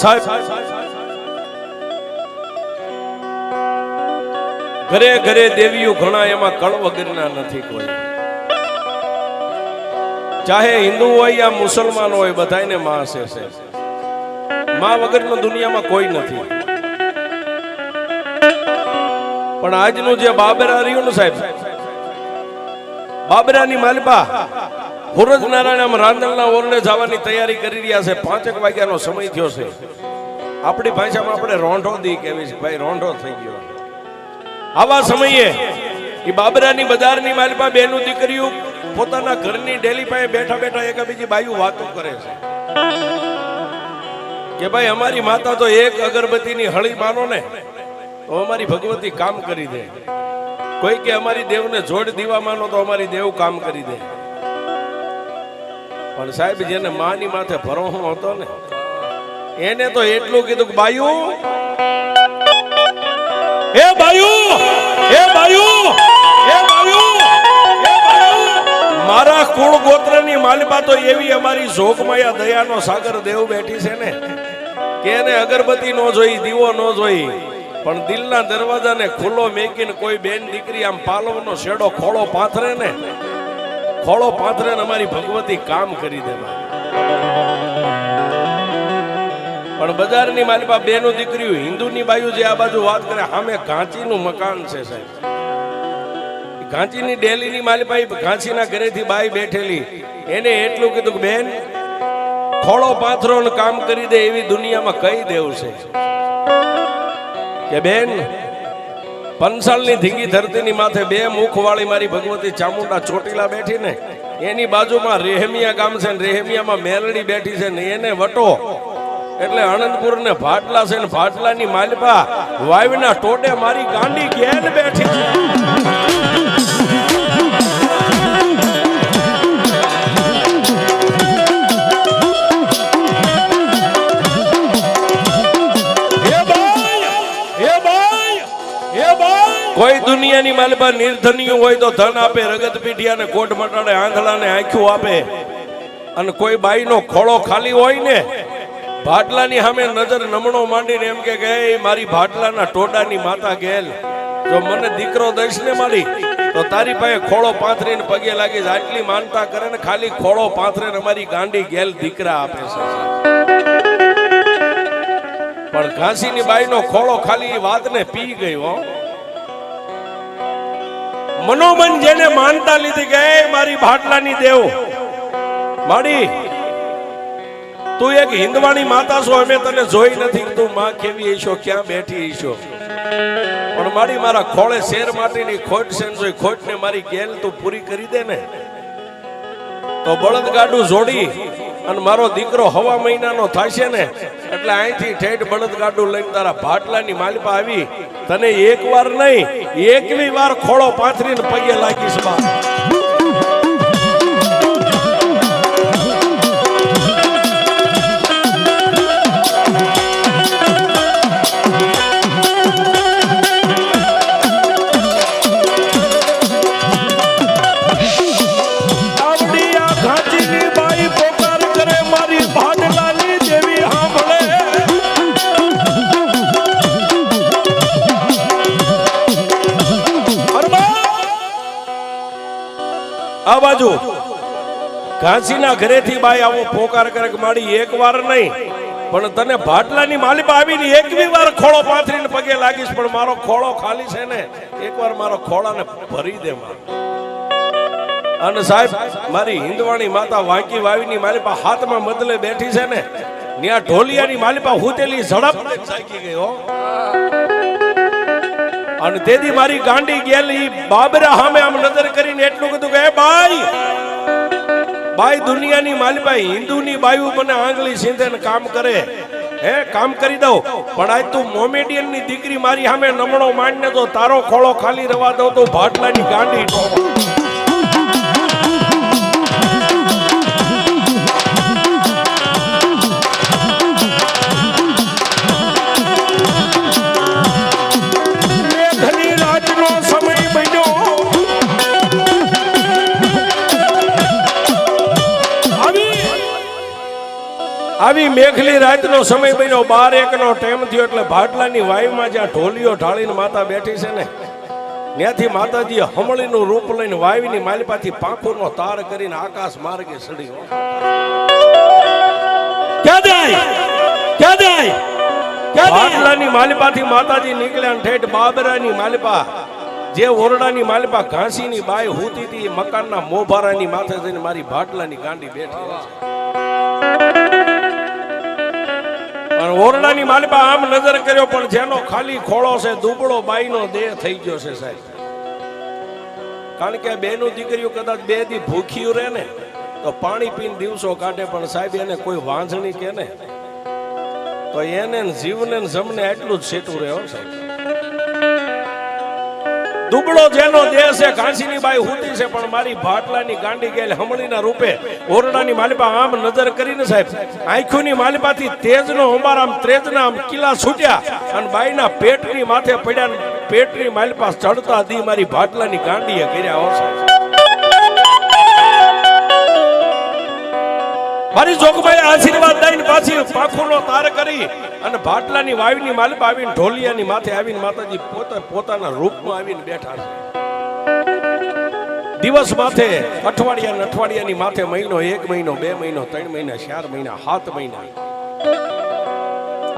સાહેબ, ઘરે ઘરે દેવીઓ ઘણા એમાં કળ વગરના નથી કોઈ. ચાહે હિન્દુ હોય યા મુસલમાન હોય બધાને માં છે માં વગરનો દુનિયામાં કોઈ નથી. પણ આજનું જે બાબરા રહ્યું ને સાહેબ, બાબરાની માલપા હુરજ નારાયણ આમ રાંદલના ઓરડે જવાની તૈયારી કરી રહ્યા છે. પાંચેક વાગ્યાનો સમય થયો છે. આપણી ભાષામાં આપણે રોંઢો દી કહેવી છે. ભાઈ, રોંઢો થઈ ગયો. આવા સમયે એ બાબરાની બજારની માલપા બેનું દીકરીઓ પોતાના ઘરની ડેલી પાસે બેઠા બેઠા એક બીજી બાયું વાતો કરે છે. કે ભાઈ, અમારી માતા તો એક અગરબત્તીની હળી માનો ને, તો અમારી ભગવતી કામ કરી દે. કોઈ કે અમારી દેવને જોડ દીવા માનો તો અમારી દેવ કામ કરી દે. પણ સાહેબ, જેને માની માથે ભરોહો હતો ને, એને તો એટલું કીધું કે, બાયુ. એ બાયુ એ બાયુ એ બાયુ મારા કુળ ગોત્રની માલિપા તો એવી અમારી જોગમાયા દયાનો સાગર દેવ બેઠી છે ને, કે એને અગરબત્તી નો જોઈ, દીવો નો જોઈ, પણ દિલના દરવાજાને ખુલ્લો મેકીને કોઈ બેન દીકરી આમ પાલવનો શેડો ખોળો પાથરે ને ખોળો પાથરે ને અમારી ભગવતી કામ કરી દેવા પણ બજારની માલિપા બેનું દીકરીઓ હિન્દુની બાયુ જે આ બાજુ વાત કરે સામે ઘાંચીનું મકાન છે સાહેબ. ઘાંચીની ડેલીની માલિપા ઈ ઘાંચીના ઘરેથી બાઈ બેઠેલી. એને એટલું કીધું કે, બેન ખોળો પાથરો ને કામ કરી દે એવી દુનિયામાં કઈ દેવું છે? કે, બેન પંસાલની ધીંગી ધરતીની માથે બે મુખવાળી મારી ભગવતી ચામુંડા ચોટીલા બેઠી ને એની બાજુમાં રેહમિયા ગામ છે ને રેહમિયામાં મેલડી બેઠી છે ને એને વટો. એટલે આનંદપુર ને ભાટલા છે ને ભાટલાની માલપા વાવના ટોડે મારી ગાંડી ગેલ બેઠી છે. કોઈ દુનિયાની માલબા નિર્ધનિયું હોય તો ધન આપે, રગત પીઠિયા ને કોટ મટાડે આંધળા ને આંખ્યું આપે. અને કોઈ બાઈનો ખોળો ખાલી હોય ને, ભાટલાની સામે નજર નમણો માંડીને એમ કે ગઈ મારી ભાટલાના ટોડાની માતા ગેલ. જો મને દીકરો દઈશ ને મારી, તો તારી પાસે ખોળો પાથરીને પગે લાગી આટલી માનતા કરે ને, ખાલી ખોળો પાથરે ને મારી ગાંડી ગેલ દીકરા આપે છે. પણ ઘાસીની બાઈનો ખોળો ખાલી વાતને પી ગયો મનોમન જેને માનતા લીધી ગયા મારી ભાટલાની દેવ, માડી, તું એક હિન્દવાની માતા છો, અમે તને જોઈ નથી, તું માં કેવી હશો ક્યાં બેઠી હશો પણ મારી મારા ખોળે શેર માટેની ખોટ છે ને, જો એ ખોટને મારી ગેલ તું પૂરી કરી દે ને, તો બળદગાડું જોડી અને મારો દીકરો હવા મહિનાનો થશે ને, એટલે અહીંથી ઠેઠ બળદગાડું લઈને તારા ભાટલાની માલિપા આવી. તને એક વાર નહીં એકવી વાર ખોળો પાથરીને પગે લાગીશ બા. ઘાંચીના ઘરેથી બાઈ આવો પોકાર કરે કે મારી એક વાર નહીં. પણ તને ભાટલાની માલિપા આવીને એકવી વાર ખોળો પાથરીને પગે લાગીશ, પણ મારો ખોળો ખાલી છે ને એકવાર મારો ખોળાને ભરી દે મારો અને સાહેબ, મારી હિંદવાણી માતા વાંકી વાવીની માલિપા હાથમાં મદલે બેઠી છે ને ત્યાં ઢોલિયાની માલિપા હુતેલી ઝડપ જાગી ગઈ હો. અને તેથી મારી ગાંડી ગેલી બાબરા સામે આમ નજર કરીને એટલું કીધું કે, "એ બાઈ બાઈ દુનિયાની માલબાઈ હિન્દુની બાયુ મને આંગળી સીંધે કામ કરે. હે, કામ કરી દઉં. પણ આજ તું મોમેડિયનની દીકરી મારી સામે નમણો માંડને તો તારો ખોળો ખાલી રવા દઉં તો ભાટલાની ગાંડી રાતનો સમય બન્યો બાર એકનો ટાઈમ થયો એટલે ભાટલાની વાયુમાં જ્યાં ઢોલીઓ ઢાળીને માતા બેઠી છે ને ત્યાંથી માતાજી હમળીનું રૂપ લઈને વાયુની માલિપાથી પાંખોનો તાર કરીને આકાશ માર્ગે સડી ક્યાં જાય? ક્યાં જાય? ભાટલાની માલિપાથી માતાજી નીકળ્યા ને ઠેઠ બાબરાની માલિપા જે ઓરડાની માલિપા ઘાસીની બાય હુતી હતી મકાનના મોભારાની માથે જઈને મારી ભાટલાની ગાંડી બેઠી છે. અને ઓરડાની માલિપા આમ નજર કર્યો, પણ જેનો ખાલી ખોળો છે, દુબળો બાઈનો દેહ થઈ ગયો છે સાહેબ. કારણ કે બેનું દીકરીઓ કદાચ બે દી ભૂખ્યું રહે ને, તો પાણી પીને દિવસો કાઢે, પણ સાહેબ એને કોઈ વાંઝણી કે ને. તો એને જીવને જમને એટલું જ સેટું રહે સાહેબ. દુબળો જેનો દેહ છે, ઘાસીની બાઈ હુતી છે, પણ મારી ભાટલાની ગાંડી ગયેલ હમણીના રૂપે ઓરડાની માલિપા આમ નજર કરીને સાહેબ, આંખોની માલિપાથી તેજનો અંબાર આમ ત્રેજના આમ કિલ્લા છૂટ્યા અને બાઈના પેટની માથે પડ્યા પેટની માલિપા ચડતા દી મારી ભાટલાની ગાંડીએ કર્યા હશે મારી જોગભાઈ આશીર્વાદ દઈને પાછી પાંખોનો તાર કરી અને ભાટલાની વાવીની માલિક આવીને ઢોલિયાની માથે આવીને માતાજી પોતે પોતાના રૂપમાં આવીને બેઠા છે. દિવસ માથે અઠવાડિયા અઠવાડિયાની માથે મહિનો, એક મહિનો, બે મહિનો, ત્રણ મહિના, ચાર મહિના, સાત મહિના.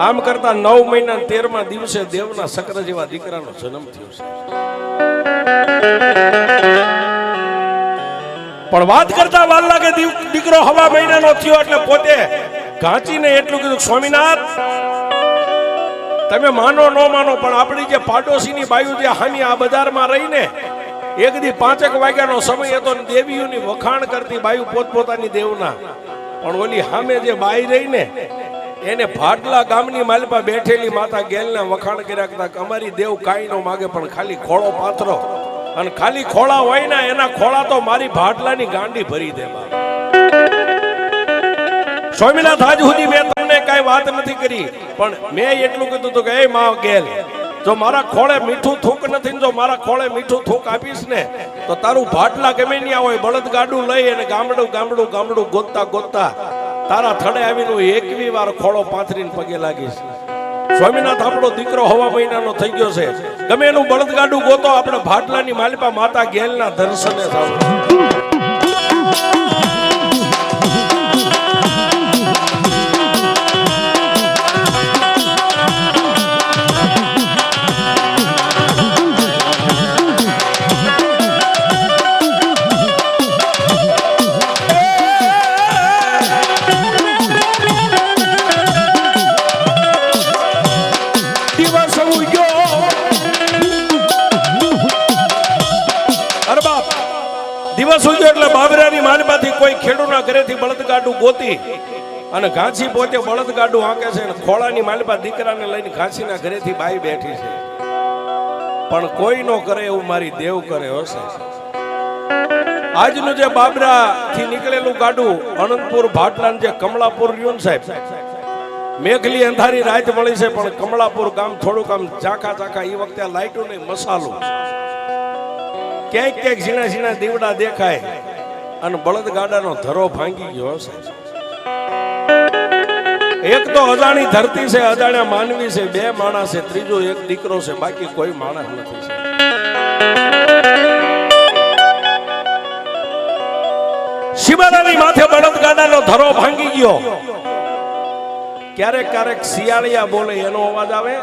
આમ કરતા નવ મહિના તેરમા દિવસે દેવના સક્ર જેવા દીકરાનો જન્મ થયો છે. પણ વાત કરતા વાર લાગે દીકરો હવા મહિનાનો થયો એટલે પોતે ઘાંચીને એટલું કીધું, સ્વામિનાથ તમે માનો ન માનો, પણ આપણી જે પાડોશીની બાયુ જે હાની આ બજારમાં રહીને, એક દી પાંચેક વાગ્યાનો સમય હતો દેવીઓની વખાણ કરતી બાયુ પોતપોતાની દેવના પણ ઓલી સામે જે બાઈ રહીને, એને ભાટલા ગામની માલપા બેઠેલી માતા ગેલને વખાણ કર્યા કરતા અમારી દેવ કાંઈ ન માગે, પણ ખાલી ખોળો પાથરો અને ખાલી ખોળા હોય ને એના ખોળા તો મારી ભાટલાની ગાંડી ભરી દે. સ્વામિનાથ, આજ સુધી તમને કઈ વાત નથી કરી. પણ મેં એટલું કીધું હતું કે, એ માં ગેલ, જો મારા ખોળે મીઠું થૂક નથી જો મારા ખોળે મીઠું થૂક આપીશ ને, તો તારું ભાટલા ગમે ત્યાં હોય બળદ ગાડું લઈ અને ગામડું ગામડું ગામડું ગોતતા ગોતતા તારા થડે આવીને હું એકવી વાર ખોળો પાથરીને પગે લાગીશ. સ્વામીનાથ, આપણો દીકરો હવા મહિનાનો થઈ ગયો છે. ગમે એનું બળદગાડું ગોતો, આપણે ભાટલાની માલિપા માતા ગેલના દર્શને થાવ બળદગાડું ગોતી અને ઘાંચી પોતે બળદગાડું આંકે છે ખોળાની માલપા દીકરાને લઈને ઘાંચીના ઘરેથી બાઈ બેઠી છે. પણ કોઈ નો કરે એવું મારી દેવ કરે હશે આજનું જે બાબરા થી નીકળેલું ગાડું, અનંતપુર ભાટલા જે કમળાપુર રહ્યું ને સાહેબ, મેઘલી અંધારી રાત મળી છે, પણ કમળાપુર ગામ થોડુંક આમ ઝાંખા ઝાંખા એ વખતે લાઈટો નહીં મસાલો. ક્યાંક ક્યાંક ઝીણા ઝીણા દીવડા દેખાય. અને બળદગાડાનો ધરો ભાંગી ગયો હશે. એક તો અજાણી ધરતી છે, અજાણ્યા માનવી છે, બે માણસ છે, ત્રીજો એક દીકરો છે, બાકી કોઈ માણસ નથી છે. શિવાલાની માથે બળદગાડાનો ધરો ભાંગી ગયો. ક્યારેક ક્યારેક શિયાળિયા બોલે એનો અવાજ આવે,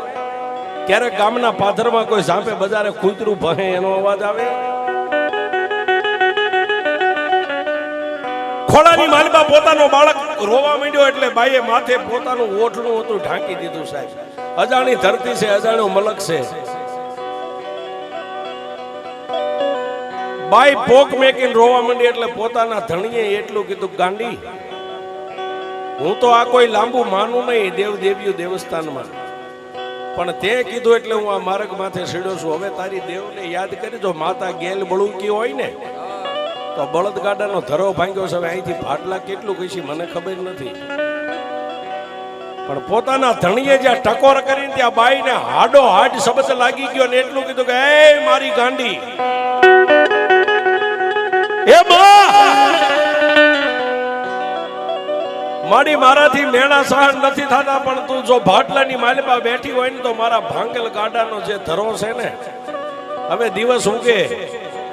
ક્યારેક ગામના પાથરમાં કોઈ ઝાંપે બજારે કૂતરું ભહે એનો અવાજ આવે. ખોળાની માલબા પોતાનો બાળક રોવા માંડ્યો એટલે બાઈએ માથે પોતાનું ઓઠણું હતું, ઢાંકી દીધું સાહેબ. અજાણી ધરતી છે, અજાણ્યો મલક છે. બાઈ પોક મેકીને રોવા માંડી એટલે પોતાના ધણીએ એટલું કીધું, ગાંડી, હું તો આ કોઈ લાંબુ માનું નહીં દેવ દેવીઓ દેવસ્થાનમાં. પણ તે કીધું એટલે હું આ માર્ગ માથે સીડ્યો છું. હવે તારી દેવને યાદ કરી, જો માતા ગેલ બળુકી હોય ને તો બળદગાડાનો ધરો ભાંગ્યો છે. અહીંથી ભાટલા કેટલું કહીશી મને ખબર નથી. પણ પોતાના ધણીએ જ્યાં ટકોર કરીને ત્યાં બાઈને હાડો હાડ શબ્દ લાગી ગયો ને એટલું કીધું કે, એ મારી ગાંડી. એ મારી મારાથી મેળા સહન નથી થતા, પણ તું જો ભાટલાની માલિપા બેઠી હોય ને તો મારા ભાંગલ ગાડાનો જે ધરો છે ને, હવે દિવસ ઉગે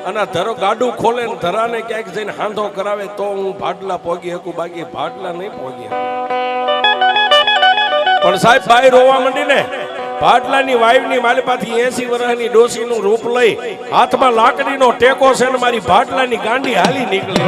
અને ધરો ગાડું ખોલે ને ધરાને ક્યાંક જઈને હાંધો કરાવે તો હું ભાટલા પોગી શકું, બાકી ભાટલા નહીં પોગી પણ સાહેબ ભાઈ રોવા માંડી ને ભાટલાની વાઈફની માલિપાથી એસી વર્ષની ડોસીનું રૂપ લઈ હાથમાં લાકડીનો ટેકો છે ને મારી ભાટલાની ગાંડી હાલી નીકળી.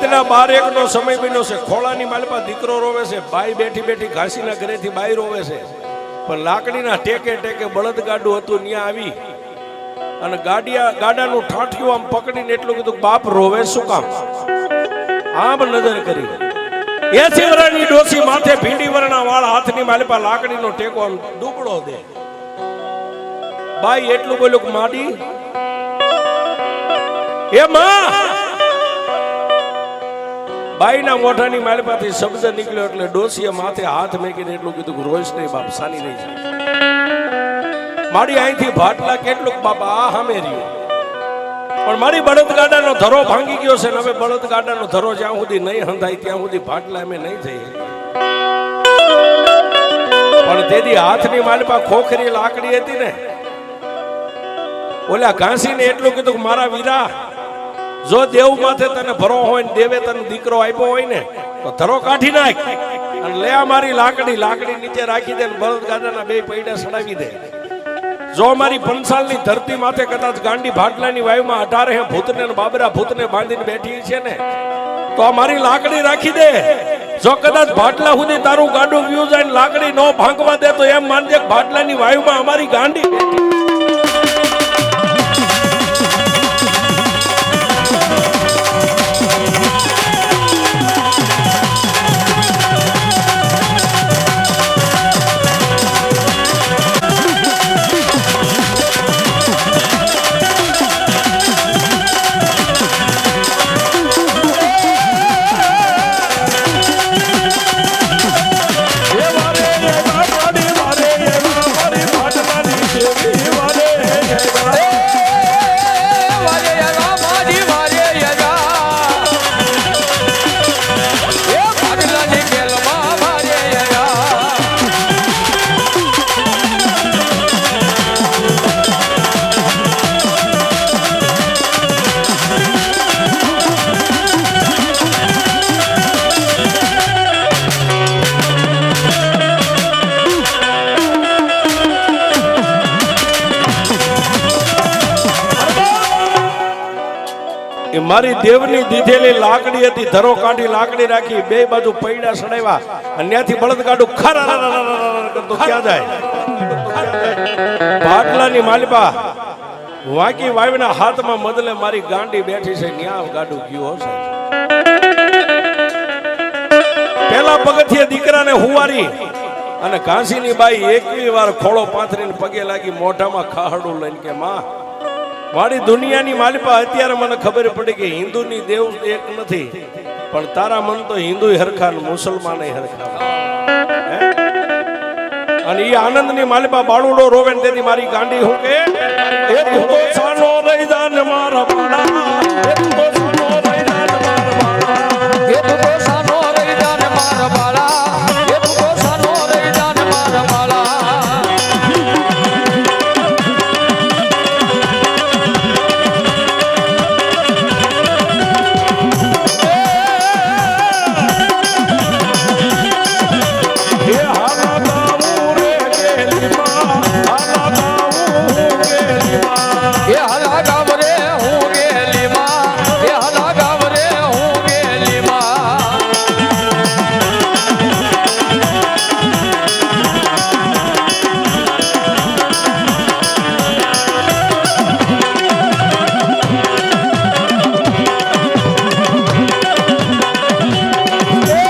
રાતના બાર એક નો સમય બન્યો છે. ખોળાની માલપા દીકરો રોવે છે. બાઈ બેઠી બેઠી ઘાસીના ઘરેથી બાઈ રોવે છે. પણ લાકડીના ટેકે ટેકે બળદગાડું હતું ત્યાં આવી. અને ગાડિયા, ગાડાનું ઠાઠિયું આમ પકડીને એટલું કીધું બાપ રોવે શું કામ? આમ નજર કરી. એસી વરણની ડોસી માથે ભીંડી વરણા વાળ હાથની માલપા લાકડીનો ટેકો આમ ડૂબડો દે. બાઈ એટલું બોલ્યું માડી, એ માં બાઈના મોઢાની માલિપાથી શબ્દ નીકળ્યો એટલે ડોસીએ માથે હાથ મેકીને એટલું કીધું રોઈશ નહીં બાપ સાની નહીં માડી અહીંથી ભાટલા કેટલુંક બાપા આ સામે રહ્યું. પણ મારી બળદગાડાનો ધરો ભાંગી ગયો છે ને હવે બળદગાડાનો ધરો જ્યાં સુધી નહીં હંધાય, ત્યાં સુધી ભાટલા અમે નહીં જઈએ. પણ તેની હાથની માલિપા ખોખરી લાકડી હતી ને. ઓલા ઘાસીને એટલું કીધું મારા વીરા જો દેવ માથે તને ભરો હોય ને દેવે તને દીકરો આપ્યો હોય ને, તો ધરો કાઢી નાખ અને લે મારી લાકડી લાકડી નીચે રાખી દે ને બળદગાડાના બે પૈડા સડાવી દે. જો મારી પંસાલની ધરતી માથે કદાચ ગાંડી ભાટલાની વાયુમાં અઢારે ભૂતને બાબરા ભૂતને બાંધીને બેઠી છે ને, તો મારી લાકડી રાખી દે. જો કદાચ ભાટલા સુધી તારું ગાડું વ્યુ જાય લાકડી ન ભાંગવા દે, તો એમ માનજે ભાટલાની વાયુમાં અમારી ગાંડી મારી દેવની દીધેલી લાકડી હતી, ધરો કાઢી લાકડી રાખી, બે બાજુ પૈડા સડાવ્યા. અને ત્યાંથી બળદ કાઢું ખરા કરતો ક્યાં જાય? પાટલાની માલિપા, વાંકી વાવીના હાથમાં મદલે મારી ગાંડી બેઠી છે ન્યા ગાડું ગયું હશે પેલા પગથિયે દીકરાને હુવારી અને કાંસીની બાઈ એકવી વાર ખોળો પાથરીને પગે લાગી મોઢામાં ખાહડું લઈને કે, માં મારી દુનિયાની માલિપા અત્યારે મને ખબર પડી કે હિન્દુની દેવ એક નથી. પણ તારા મન તો હિન્દુ હરખા ને મુસલમાન હરખા? અને એ આનંદની માલિપા બાળુડો રોવે ને તેથી મારી ગાંડી હું કે મારા